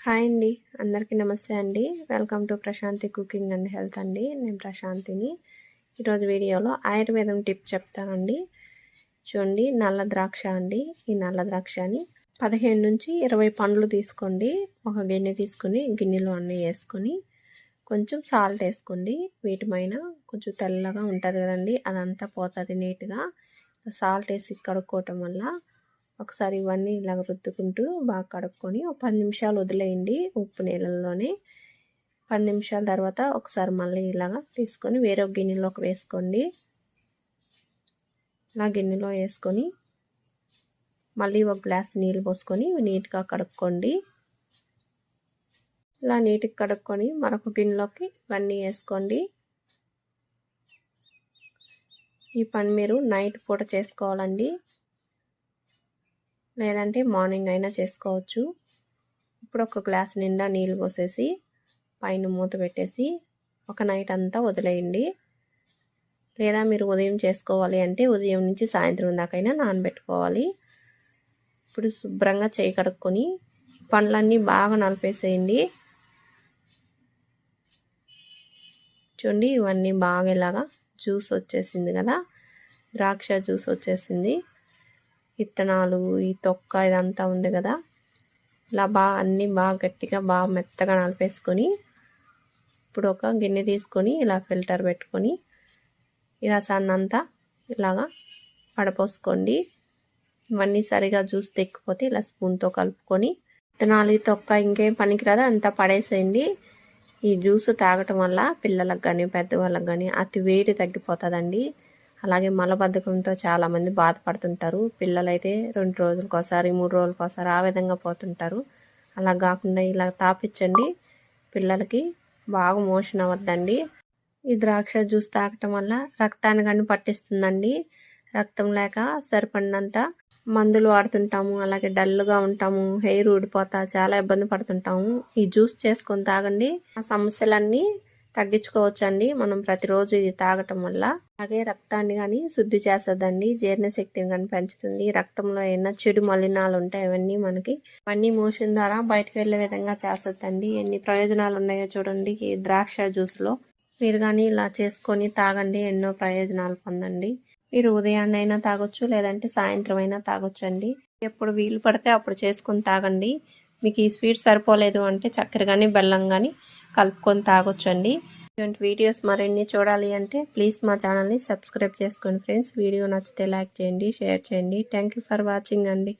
Hi అండి. అందరికీ నమస్తే అండి. Welcome to Prashanti cooking and health అండి. నేను ప్రశాంతిని. ఈరోజు వీడియోలో ఆయుర్వేదం టిప్ చెప్తానండి. చూడండి నల్ల ద్రాక్ష అండి. ఈ నల్ల ద్రాక్షని పదిహేను నుంచి ఇరవై పండ్లు తీసుకోండి. ఒక గిన్నె తీసుకొని గిన్నెలో అన్నీ వేసుకొని కొంచెం సాల్ట్ వేసుకోండి. వీటిపైన కొంచెం తెల్లగా ఉంటుంది కదండి. అదంతా పోతుంది నీట్గా. సాల్ట్ వేసి కడుక్కోవటం వల్ల ఒకసారి ఇవన్నీ ఇలాగ రుద్దుకుంటూ బాగా కడుక్కొని ఒక పది నిమిషాలు వదిలేయండి ఉప్పు నీళ్ళల్లోనే. పది నిమిషాల తర్వాత ఒకసారి మళ్ళీ ఇలాగ తీసుకొని వేరే గిన్నెలోకి వేసుకోండి. ఇలా గిన్నెలో వేసుకొని మళ్ళీ ఒక గ్లాస్ నీళ్ళు పోసుకొని నీట్గా కడుక్కోండి. ఇలా నీట్గా కడుక్కొని మరొక గిన్నెలోకి ఇవన్నీ వేసుకోండి. ఈ పని మీరు నైట్ పూట చేసుకోవాలండి. లేదంటే మార్నింగ్ అయినా చేసుకోవచ్చు. ఇప్పుడు ఒక గ్లాస్ నిండా నీళ్ళు పోసేసి పైన మూత పెట్టేసి ఒక నైట్ అంతా వదిలేయండి. లేదా మీరు ఉదయం చేసుకోవాలి అంటే ఉదయం నుంచి సాయంత్రం దాకైనా నానబెట్టుకోవాలి. ఇప్పుడు శుభ్రంగా చేయి కడుక్కొని పండ్లన్నీ బాగా నలిపేసేయండి. చూడండి ఇవన్నీ బాగా ఇలాగా జ్యూస్ వచ్చేసింది కదా ద్రాక్ష జ్యూస్ వచ్చేసింది. విత్తనాలు ఈ తొక్క ఇదంతా ఉంది కదా. ఇలా బాగా అన్నీ బాగా గట్టిగా బాగా మెత్తగా నలిపేసుకొని ఇప్పుడు ఒక గిన్నె తీసుకొని ఇలా ఫిల్టర్ పెట్టుకొని ఈ రసాన్ని అంతా ఇలాగా పడపోసుకోండి. ఇవన్నీ సరిగా జ్యూస్ తెక్కిపోతే ఇలా స్పూన్తో కలుపుకొని విత్తనాలు తొక్క ఇంకేం పనికిరాదు అంతా పడేసేయండి. ఈ జ్యూస్ తాగటం వల్ల పిల్లలకు కానీ పెద్దవాళ్ళకి కానీ అతి వేడి తగ్గిపోతుందండి. అలాగే మలబద్ధకంతో చాలామంది బాధపడుతుంటారు. పిల్లలైతే రెండు రోజులకు ఒకసారి మూడు రోజులకు ఒకసారి ఆ విధంగా పోతుంటారు. అలా కాకుండా ఇలా తాపించండి పిల్లలకి బాగా మోషన్ అవ్వద్దండి. ఈ ద్రాక్ష జ్యూస్ తాగటం వల్ల రక్తాన్ని కానీ పట్టిస్తుందండి. రక్తం లేక సరిపడినంత మందులు వాడుతుంటాము. అలాగే డల్గా ఉంటాము. హెయిర్ ఊడిపోతా చాలా ఇబ్బంది పడుతుంటాము. ఈ జ్యూస్ చేసుకొని తాగండి. ఆ సమస్యలన్నీ తగ్గించుకోవచ్చండి. మనం ప్రతిరోజు ఇది తాగటం వల్ల అలాగే రక్తాన్ని కానీ శుద్ధి చేస్తుందండి. జీర్ణశక్తిని కానీ పెంచుతుంది. రక్తంలో ఏమైనా చెడు మలినాలు ఉంటాయి అవన్నీ మనకి అవన్నీ మోషన్ ద్వారా బయటకు వెళ్ళే విధంగా చేస్తుందండి. ఎన్ని ప్రయోజనాలు ఉన్నాయో చూడండి. ఈ ద్రాక్ష జ్యూస్లో మీరు కానీ ఇలా చేసుకొని తాగండి. ఎన్నో ప్రయోజనాలు పొందండి. మీరు ఉదయాన్నైనా తాగొచ్చు లేదంటే సాయంత్రం అయినా తాగొచ్చు అండి ఎప్పుడు వీలు పడితే అప్పుడు చేసుకొని తాగండి. మీకు ఈ స్వీట్ సరిపోలేదు అంటే చక్కెర కానీ బెల్లం కానీ కలుపుకొని తాగొచ్చండి. ఇటువంటి వీడియోస్ మరిన్ని చూడాలి అంటే ప్లీజ్ మా ఛానల్ని సబ్స్క్రైబ్ చేసుకోండి ఫ్రెండ్స్. వీడియో నచ్చితే లైక్ చేయండి షేర్ చేయండి. థ్యాంక్ ఫర్ వాచింగ్ అండి.